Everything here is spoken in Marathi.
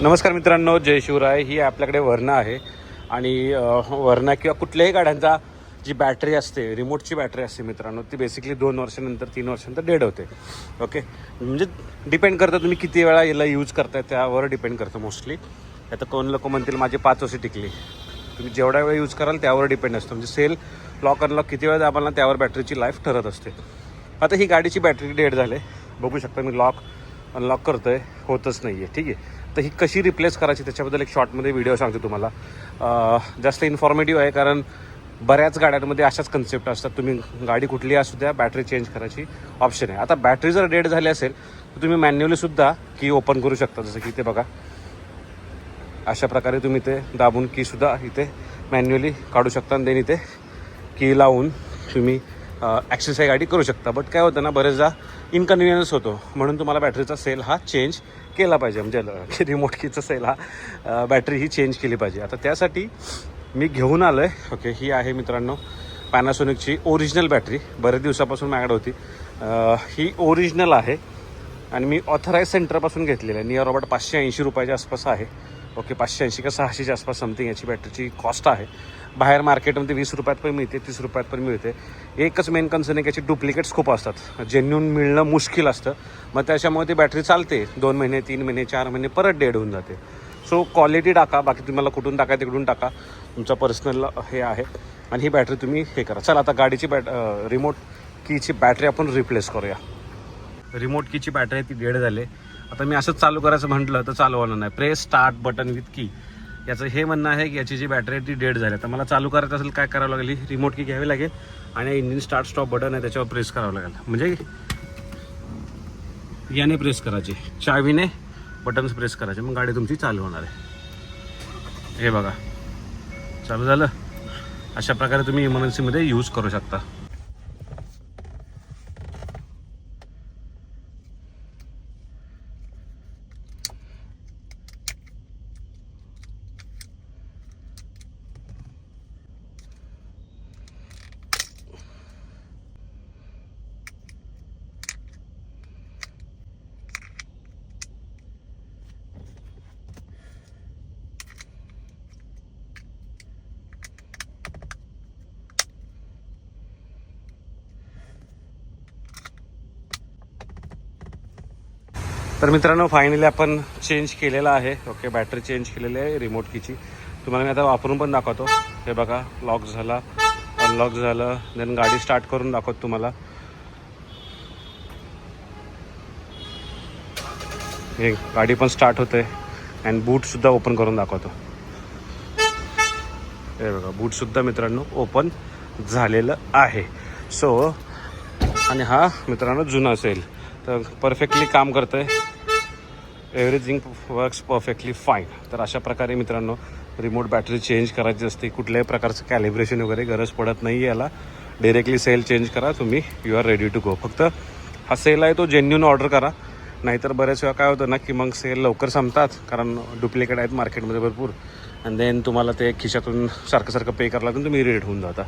नमस्कार मित्रांनो जय शिवराय. ही आपल्याकडे वरणा आहे. आणि अ, वरणा किंवा कुठल्याही गाड्यांचा जी बॅटरी असते रिमोटची बॅटरी असते मित्रांनो ती बेसिकली दोन वर्षानंतर तीन वर्षानंतर डेड होते. ओके म्हणजे डिपेंड करतं तुम्ही किती वेळा याला यूज करताय त्यावर डिपेंड करतं मोस्टली आता कोण लोक म्हणतील माझी पाच वर्षे टिकली. तुम्ही जेवढा वेळ यूज कराल त्यावर डिपेंड असतं. म्हणजे सेल लॉक अनलॉक किती वेळ दाबाल ना त्यावर बॅटरीची लाईफ ठरत असते. आता ही गाडीची बॅटरी डेड झाले. बघू शकता मी लॉक अनलॉक करतोय. होतच नाही आहे ठीक आहे? तर ही कशी रिप्लेस करायची त्याच्याबद्दल एक शॉर्टमध्ये व्हिडिओ सांगतो तुम्हाला. जास्त इन्फॉर्मेटिव्ह आहे कारण बऱ्याच गाड्यांमध्ये अशाच कन्सेप्ट असतात. तुम्ही गाडी कुठली असू द्या बॅटरी चेंज करायची ऑप्शन आहे. आता बॅटरी जर डेड झाली असेल तर तुम्ही मॅन्युअलीसुद्धा की ओपन करू शकता. जसं की ते बघा. अशा प्रकारे तुम्ही ते दाबून कीसुद्धा इथे मॅन्युअली काढू शकता. आणि देन इथे की लावून तुम्ही ॲक्सेस गाडी करू शकता. बट काय होतं ना बरेचदा इनकन्व्हिनियन्स होतो. म्हणून तुम्हाला बॅटरीचा सेल हा चेंज केला पाहिजे. म्हणजे रिमोट कीचा सेल हा बॅटरी ही चेंज केली पाहिजे. आता त्यासाठी मी घेऊन आलो आहे ओके ही आहे मित्रांनो पॅनासोनिकची ओरिजिनल बॅटरी बरेच दिवसापासून माझ्याकडे होती. ही ओरिजिनल आहे. आणि मी ऑथराईज सेंटरपासून घेतलेलं आहे. नियर अबाउट पाचशे ऐंशी रुपयाच्या आसपास आहे. ओके पाचशे ऐंशी का सहाशेच्या आसपास समथिंग याची बॅटरीची कॉस्ट आहे. बाहेर मार्केटमध्ये वीस रुपयात पण मिळते तीस रुपयात पण मिळते. एकच मेन कन्सर्न आहे की याची डुप्लिकेट्स खूप असतात. जेन्युन मिळणं मुश्किल असतं. मग त्याच्यामुळे ती बॅटरी चालते. दोन महिने तीन महिने चार महिने परत डेड होऊन जाते. सो क्वालिटी टाका. बाकी तुम्हाला कुठून टाका तिकडून टाका. तुमचा पर्सनल हे आहे. आणि ही बॅटरी तुम्ही हे करा. चला आता गाडीची बॅट रिमोट कीची बॅटरी आपण रिप्लेस करूया. रिमोट कीची बॅटरी ती डेड झाली. आता मी असंच चालू करायचं म्हटलं तर चालू होणार नाही. प्रेस स्टार्ट बटन विथ की याचं हे म्हणणं आहे की याची जी बॅटरी आहे ती डेड झाली. तर मला चालू करायचं असेल काय करावं लागेल? रिमोट की घ्यावी लागेल आणि इंजिन स्टार्ट स्टॉप बटन आहे त्याच्यावर प्रेस करावं लागेल. म्हणजे याने प्रेस करायचे. चावीने बटन्स प्रेस करायचे. मग गाडी तुमची चालू होणार आहे. हे बघा. चालू झालं? अशा प्रकारे तुम्ही इमर्जन्सीमध्ये यूज करू शकता. तर मित्रांनो फायनली आपण चेंज केलेला आहे. ओके बॅटरी चेंज केलेली आहे रिमोट कीची तुम्हाला मी आता वापरून पण दाखवतो. हे बघा लॉक झाला अनलॉक झालं देन गाडी स्टार्ट करून दाखवतो तुम्हाला. हे गाडी पण स्टार्ट होते. अँड बूटसुद्धा ओपन करून दाखवतो. हे बघा बूटसुद्धा मित्रांनो ओपन झालेलं आहे. सो आणि हा मित्रांनो जुना असेल तर परफेक्टली काम करतं आहे एव्हरीथिंग वर्क्स परफेक्टली फाईन तर अशा प्रकारे मित्रांनो रिमोट बॅटरी चेंज करायची असते. कुठल्याही प्रकारचं कॅलिब्रेशन वगैरे गरज पडत नाही याला. डिरेक्टली सेल चेंज करा. तुम्ही you are ready to go फक्त हा सेल आहे तो जेन्युन ऑर्डर करा. नाहीतर बऱ्याच वेळा काय होतं ना की मग सेल लवकर संपतात कारण डुप्लिकेट आहेत मार्केटमध्ये भरपूर. आणि देन तुम्हाला ते खिशातून सारखं सारखं पे करावं लागून तुम्ही इरिटेट होऊन जाता.